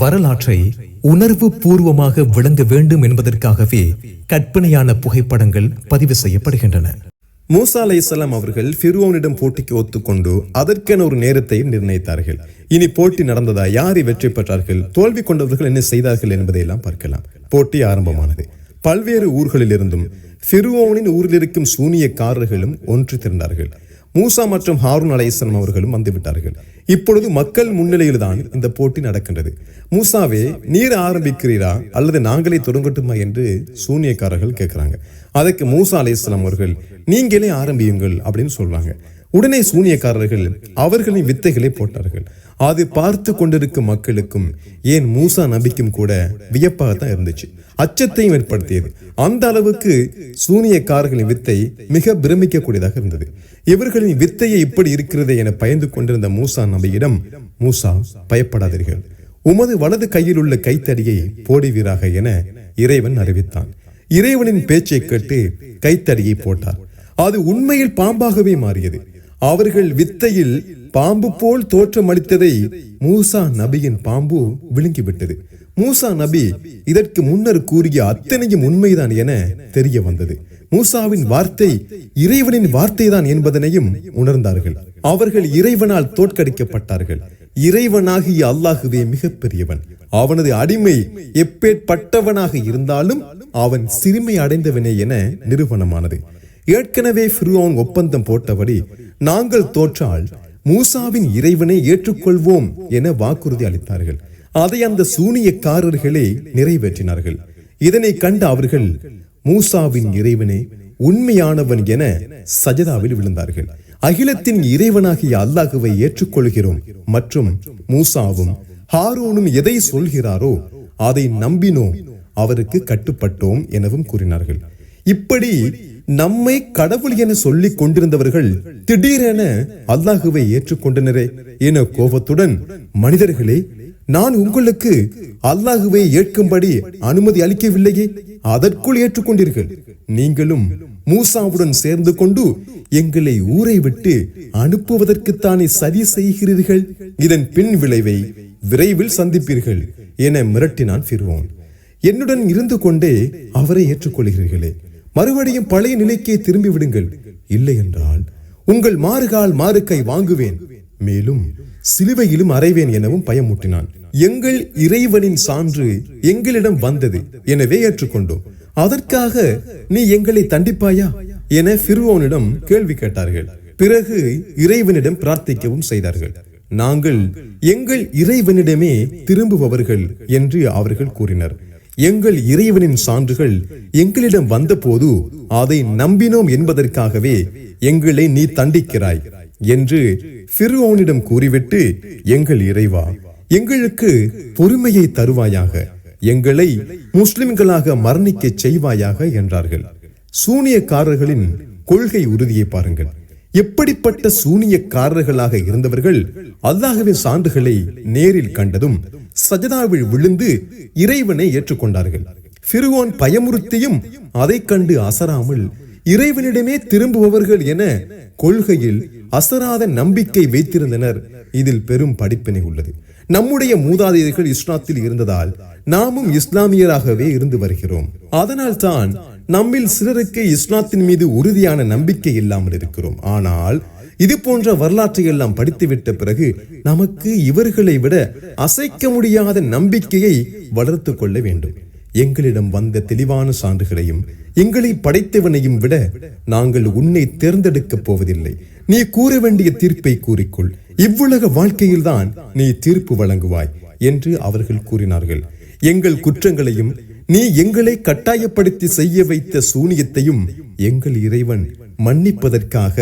வரலாற்றை உணர்வு பூர்வமாக விளங்க வேண்டும் என்பதற்காகவே கற்பனையான புகைப்படங்கள் பதிவு செய்யப்படுகின்றன. மூசா அலைஹிஸ்ஸலாம் அவர்கள் ஃபிர்வோனிடம் போட்டிக்கு ஒத்துக்கொண்டு அதற்கென ஒரு நேரத்தையும் நிர்ணயித்தார்கள். இனி போட்டி நடந்ததா யாரை வெற்றி பெற்றார்கள் தோல்வி கொண்டவர்கள் என்ன செய்தார்கள் என்பதையெல்லாம் பார்க்கலாம். போட்டி ஆரம்பமானது. பல்வேறு ஊர்களிலிருந்தும் ஃபிர்வோனின் ஊரில் இருக்கும் சூனியக்காரர்களும் ஒன்று திரண்டார்கள். மூசா மற்றும் ஹாரூன் அலைஹிஸ்ஸலாம் அவர்களும் வந்துவிட்டார்கள் இப்பொழுது மக்கள் முன்னிலையில் தான் இந்த போட்டி நடக்கின்றது. மூசாவே நீர் ஆரம்பிக்கிறீரா? அல்லது நாங்களே தொடங்கட்டுமா? என்று சூனியக்காரர்கள் கேட்கிறாங்க. அதற்கு மூசா அலையஸ்லாம் அவர்கள் நீங்களே ஆரம்பியுங்கள் அப்படின்னு சொல்றாங்க. உடனே சூனியக்காரர்கள் அவர்களின் வித்தைகளை போட்டார்கள். அது பார்த்து கொண்டிருக்கும் மக்களுக்கும் ஏன் மூசா நபிக்கும் கூட வியப்பாகத்தான் இருந்துச்சு. அச்சத்தையும் ஏற்படுத்தியது. அந்த அளவுக்கு சூனியக்காரர்களின் வித்தை மிக பிரமிக்கக்கூடியதாக இருந்தது. இவர்களின் வித்தையை இப்படி இருக்கிறது என பயந்து கொண்டிருந்த மூசா நபியிடம் மூசா பயப்படாதீர்கள். உமது வலது கையில் உள்ள கைத்தடியை போடுவீராக என இறைவன் அறிவித்தான். இறைவனின் பேச்சை கேட்டு கைத்தடியை போட்டார். அது உண்மையில் பாம்பாகவே மாறியது. அவர்கள் வித்தையில் பாம்பு போல் தோற்றமளித்ததை மூசா நபியின் பாம்பு விழுங்கிவிட்டது. மூசா நபி இதற்கு முன்னர் கூறிய அத்தனையும் உண்மைதான் என தெரிய வந்தது. மூசாவின் வார்த்தை இறைவனின் வார்த்தைதான் என்பதனையும் உணர்ந்தார்கள். அவர்கள் இறைவனால் தோற்கடிக்கப்பட்டார்கள். இறைவனாகிய அல்லாஹுவே மிகப்பெரியவன். அவனது அடிமை எப்பேற்பட்டவனாக இருந்தாலும் அவன் சிறுமை அடைந்தவனே என நிறுவனமானது. ஏற்கனவே ஃபிர்வோன் ஒப்பந்தம் போட்டபடி நாங்கள் தோற்றால் மூசாவின் இறைவனை ஏற்றுக்கொள்வோம் என வாக்குறுதி அளித்தார்கள். அதை அந்த சூனியக்காரர்களே நிறைவேற்றினார்கள். இதனை கண்ட அவர்கள் மூசாவின் இறைவனே உண்மையானவன் என சஜதாவில் விழுந்தார்கள். அகிலத்தின் இறைவனாகிய அல்லாஹுவை ஏற்றுக்கொள்கிறோம். மற்றும் மூசாவும் ஹாரூனும் எதை சொல்கிறாரோ அதை நம்பினோம். அவருக்கு கட்டுப்பட்டோம் எனவும் கூறினார்கள். இப்படி நம்மை கடவுள் என சொல்லிக் கொண்டிருந்தவர்கள் திடீரென அல்லாஹுவை ஏற்றுக்கொண்டனரே. என கோபத்துடன் மனிதர்களே நான் உங்களுக்கு அல்லாஹுவை ஏற்கும்படி அனுமதி அளிக்கவில்லையே. அதற்குள் ஏற்றுக்கொண்டீர்கள். நீங்களும் மூசாவுடன் சேர்ந்து கொண்டு எங்களை ஊரை விட்டு அனுப்புவதற்குத்தானே சரி செய்கிறீர்கள். இதன் பின் விளைவை விரைவில் சந்திப்பீர்கள் என மிரட்டினான் ஃபிர்வோன். என்னுடன் இருந்து கொண்டே அவரை ஏற்றுக்கொள்கிறீர்களே. மறுபடியும் பழைய நிலைக்கே திரும்பி விடுங்கள். இல்லை என்றால் உங்கள் மாறுகால் மாறுக்கை வாங்குவேன். மேலும் சிலுவையிலும் அறைவேன் எனவும் பயமூட்டினான். எங்கள் இறைவனின் சான்று எங்களிடம் வந்தது எனவே ஏற்றுக்கொண்டோம். அதற்காக நீ எங்களை தண்டிப்பாயா? என பிறுவோனிடம் கேள்வி கேட்டார்கள். பிறகு இறைவனிடம் பிரார்த்திக்கவும் செய்தார்கள். நாங்கள் எங்கள் இறைவனிடமே திரும்புபவர்கள் என்று அவர்கள் கூறினர். எங்கள் இறைவனின் சான்றுகள் எங்களிடம் வந்தபோது அதை நம்பினோம் என்பதற்காகவே எங்களை நீ தண்டிக்கிறாய் என்று ஃபிர்வோனிடம் கூறிவிட்டு எங்கள் இறைவா எங்களுக்கு பொறுமையை தருவாயாக எங்களை முஸ்லிம்களாக மரணிக்கச் செய்வாயாக என்றார்கள். சூனியக்காரர்களின் கொள்கை உறுதியை பாருங்கள். எப்படிப்பட்ட சூனியக்காரர்களாக இருந்தவர்கள் அல்லாகவே சான்றுகளை நேரில் கண்டதும் சஜதாவில் விழுந்து இறைவனை ஏற்றுக்கொண்டார்கள். ஃபிர்வோன் பயமுறுத்தியும் அதை கண்டு அசராமல் இறைவனிடமே திரும்புபவர்கள் என கொள்கையில் அசராத நம்பிக்கை வைத்திருந்தனர். இதில் பெரும் படிப்பினை உள்ளது. நம்முடைய மூதாதையர்கள் இஸ்லாத்தில் இருந்ததால் நாமும் இஸ்லாமியராகவே இருந்து வருகிறோம். அதனால் தான் நம்மில் சிலருக்கு இஸ்லாத்தின் மீது உறுதியான நம்பிக்கை இல்லாமல் இருக்கிறோம். ஆனால் இது போன்ற வரலாற்றை எல்லாம் படித்துவிட்ட பிறகு நமக்கு இவர்களை விட அசைக்க முடியாத நம்பிக்கையை வளர்த்து கொள்ள வேண்டும். எங்களிடம் வந்த தெளிவான சான்றுகளையும் எங்களை படைத்தவனையும் விட நாங்கள் உன்னை தேர்ந்தெடுக்கப் போவதில்லை. நீ கூற வேண்டிய தீர்ப்பை கூறிக்கொள். இவ்வுலக வாழ்க்கையில்தான் நீ தீர்ப்பு வழங்குவாய் என்று அவர்கள் கூறினார்கள். எங்கள் குற்றங்களையும் நீ எங்களை கட்டாயப்படுத்தி செய்ய வைத்த சூனியத்தையும் எங்கள் இறைவன் மன்னிப்பதற்காக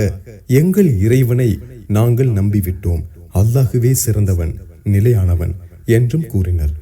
எங்கள் இறைவனை நாங்கள் நம்பிவிட்டோம். அல்லாஹுவே சிறந்தவன் நிலையானவன் என்றும் கூறினர்.